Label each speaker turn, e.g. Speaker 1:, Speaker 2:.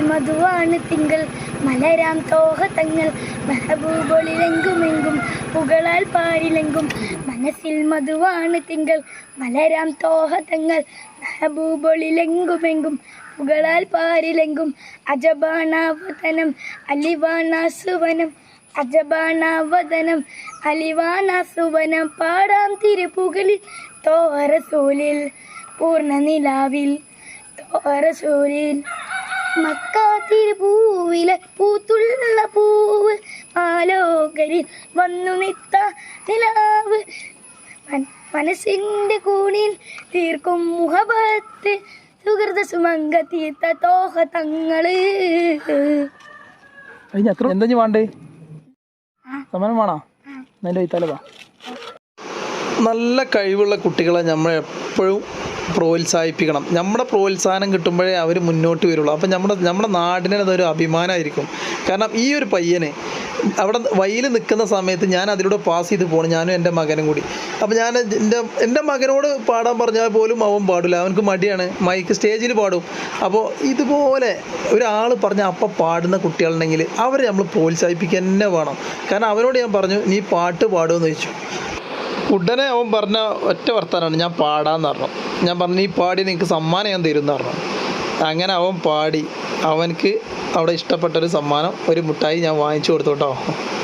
Speaker 1: മധുവാണ് തിങ്കൾ. മലരാം തോഹ തങ്ങൾ. മെഹബൂബൊളിലെങ്കുമെങ്കും. പുകളാൽ പാരിലെങ്കും മനസ്സിൽ മധുവാണ് തിങ്കൾ. മലരാം തോഹ തങ്ങൾ. മെഹബൂബൊളിലെങ്കുമെങ്കും. പുകളാൽ പാരിലെങ്കും അജബാണാവതനം. അലിവാണാസുവനം. അജബാണാവതനം. അലിവാണാസുവനം. പാടാം തിരുപ്പുകളിൽ തോറസൂലിൽ പൂർണ നിലാവിൽ തോറസൂലിൽ മക്കാതിരുപൂവിലെ പൂത്തുള്ള പൂവ് ആലോകരിൽ വന്നു നിത്ത നിലാവ്. മനസ്സിന്റെ മനസ്സിന്റെ കൂണിൽ തീർക്കും മുഖപത്ത് സുഹൃത സുമംഗ തീർത്ത തോഹ
Speaker 2: തങ്ങൾ. എന്താ വേണ്ടേ? സമ്മാനം വേണോ? നല്ല കഴിവുള്ള കുട്ടികളെ നമ്മൾ എപ്പോഴും പ്രോത്സാഹിപ്പിക്കണം. നമ്മുടെ പ്രോത്സാഹനം കിട്ടുമ്പോഴേ അവർ മുന്നോട്ട് വരുള്ളൂ. അപ്പം നമ്മുടെ നമ്മുടെ നാടിനെ അതൊരു അഭിമാനമായിരിക്കും. കാരണം ഈ ഒരു പയ്യന് അവിടെ വയ്യിൽ നിൽക്കുന്ന സമയത്ത് ഞാൻ അതിലൂടെ പാസ് ചെയ്ത് പോകണം ഞാനും എന്റെ മകനും കൂടി. അപ്പോൾ ഞാൻ എന്റെ എന്റെ മകനോട് പാടാൻ പറഞ്ഞാൽ പോലും അവൻ പാടില്ല. അവനക്ക് മടിയാണ്. മൈക്ക് സ്റ്റേജിൽ പാടും. അപ്പോൾ ഇതുപോലെ ഒരാൾ പറഞ്ഞ അപ്പം പാടുന്ന കുട്ടികളുണ്ടെങ്കിൽ അവരെ നമ്മൾ പ്രോത്സാഹിപ്പിക്കുക തന്നെ വേണം. കാരണം അവനോട് ഞാൻ പറഞ്ഞു നീ പാട്ട് പാടുമെന്ന് ചോദിച്ചു. ഉടനെ അവൻ പറഞ്ഞ ഒറ്റ വർത്താനാണ്. ഞാൻ പാടാന്ന് പറഞ്ഞു. ഞാൻ പറഞ്ഞു ഈ പാടി നിങ്ങൾക്ക് സമ്മാനം ഞാൻ തരുമെന്ന് പറഞ്ഞു. അങ്ങനെ അവൻ പാടി. അവനക്ക് അവിടെ ഇഷ്ടപ്പെട്ടൊരു സമ്മാനം ഒരു മുട്ടായി ഞാൻ വാങ്ങിച്ചു കൊടുത്തു കേട്ടോ.